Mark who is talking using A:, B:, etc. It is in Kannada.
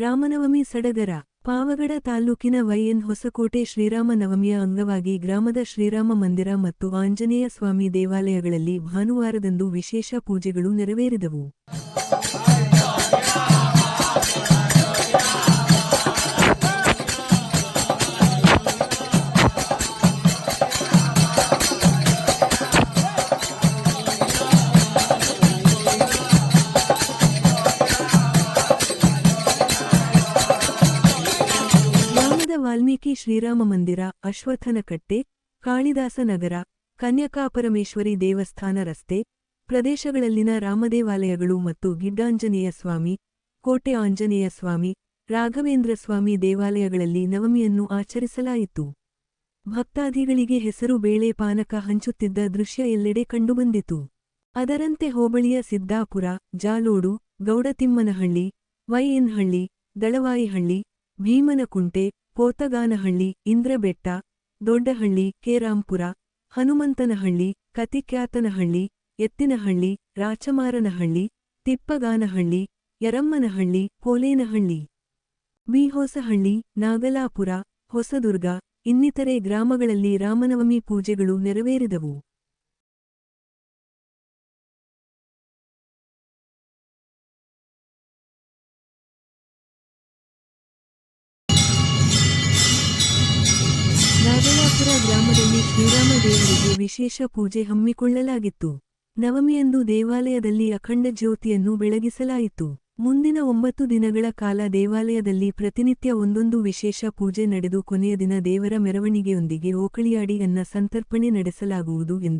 A: ರಾಮನವಮಿ ಸಡಗರ, ಪಾವಗಡ ತಾಲ್ಲೂಕಿನ ವೈಎನ್ ಹೊಸಕೋಟೆ ಶ್ರೀರಾಮ ನವಮಿಯ ಅಂಗವಾಗಿ ಗ್ರಾಮದ ಶ್ರೀರಾಮ ಮಂದಿರ ಮತ್ತು ಆಂಜನೇಯ ಸ್ವಾಮಿ ದೇವಾಲಯಗಳಲ್ಲಿ ಭಾನುವಾರದಂದು ವಿಶೇಷ ಪೂಜೆಗಳು ನೆರವೇರಿದವು. ವಾಲ್ಮೀಕಿ ಶ್ರೀರಾಮ ಮಂದಿರ ಅಶ್ವತ್ಥನಕಟ್ಟೆ ಕಾಳಿದಾಸ ನಗರ, ಕನ್ಯಕಾಪರಮೇಶ್ವರಿ ದೇವಸ್ಥಾನ ರಸ್ತೆ, ಪ್ರದೇಶಗಳಲ್ಲಿನ ರಾಮದೇವಾಲಯಗಳು ಮತ್ತು ಗಿಡ್ಡಾಂಜನೇಯ ಸ್ವಾಮಿ, ಕೋಟೆ ಆಂಜನೇಯ ಸ್ವಾಮಿ, ರಾಘವೇಂದ್ರ ಸ್ವಾಮಿ ದೇವಾಲಯಗಳಲ್ಲಿ ನವಮಿಯನ್ನು ಆಚರಿಸಲಾಯಿತು. ಭಕ್ತಾದಿಗಳಿಗೆ ಹೆಸರು ಬೇಳೆ ಪಾನಕ ಹಂಚುತ್ತಿದ್ದ ದೃಶ್ಯ ಎಲ್ಲೆಡೆ ಕಂಡುಬಂದಿತು. ಅದರಂತೆ ಹೋಬಳಿಯ ಸಿದ್ದಾಪುರ, ಜಾಲೋಡು, ಗೌಡತಿಮ್ಮನಹಳ್ಳಿ ವೈಎನ್ಹಳ್ಳಿ ದಳವಾಯಿಹಳ್ಳಿ, ಭೀಮನಕುಂಟೆ ಪೋತಗಾನಹಳ್ಳಿ ಇಂದ್ರಬೆಟ್ಟ, ದೊಡ್ಡಹಳ್ಳಿ, ಕೇರಾಂಪುರ, ಹನುಮಂತನಹಳ್ಳಿ, ಕತಿಕ್ಯಾತನಹಳ್ಳಿ, ಎತ್ತಿನಹಳ್ಳಿ, ರಾಚಮಾರನಹಳ್ಳಿ, ತಿಪ್ಪಗಾನಹಳ್ಳಿ, ಯರಮ್ಮನಹಳ್ಳಿ, ಕೋಲೇನಹಳ್ಳಿ ವಿಹೊಸಹಳ್ಳಿ ನಾಗಲಾಪುರ, ಹೊಸದುರ್ಗ, ಇನ್ನಿತರೆ ಗ್ರಾಮಗಳಲ್ಲಿ ರಾಮನವಮಿ ಪೂಜೆಗಳು ನೆರವೇರಿದವು. ನಾಗಲಾಪುರ ಗ್ರಾಮದಲ್ಲಿ ಶ್ರೀರಾಮ ದೇವರಿಗೆ ವಿಶೇಷ ಪೂಜೆ ಹಮ್ಮಿಕೊಳ್ಳಲಾಗಿತ್ತು. ನವಮಿಯಂದು ದೇವಾಲಯದಲ್ಲಿ ಅಖಂಡ ಜ್ಯೋತಿಯನ್ನು ಬೆಳಗಿಸಲಾಯಿತು. ಮುಂದಿನ ಒಂಬತ್ತು ದಿನಗಳ ಕಾಲ ದೇವಾಲಯದಲ್ಲಿ ಪ್ರತಿನಿತ್ಯ ಒಂದೊಂದು ವಿಶೇಷ ಪೂಜೆ ನಡೆದು ಕೊನೆಯ ದಿನ ದೇವರ ಮೆರವಣಿಗೆಯೊಂದಿಗೆ ಓಕಳಿಯಾಡಿ ಅನ್ನ ಸಂತರ್ಪಣೆ ನಡೆಸಲಾಗುವುದು ಎಂದು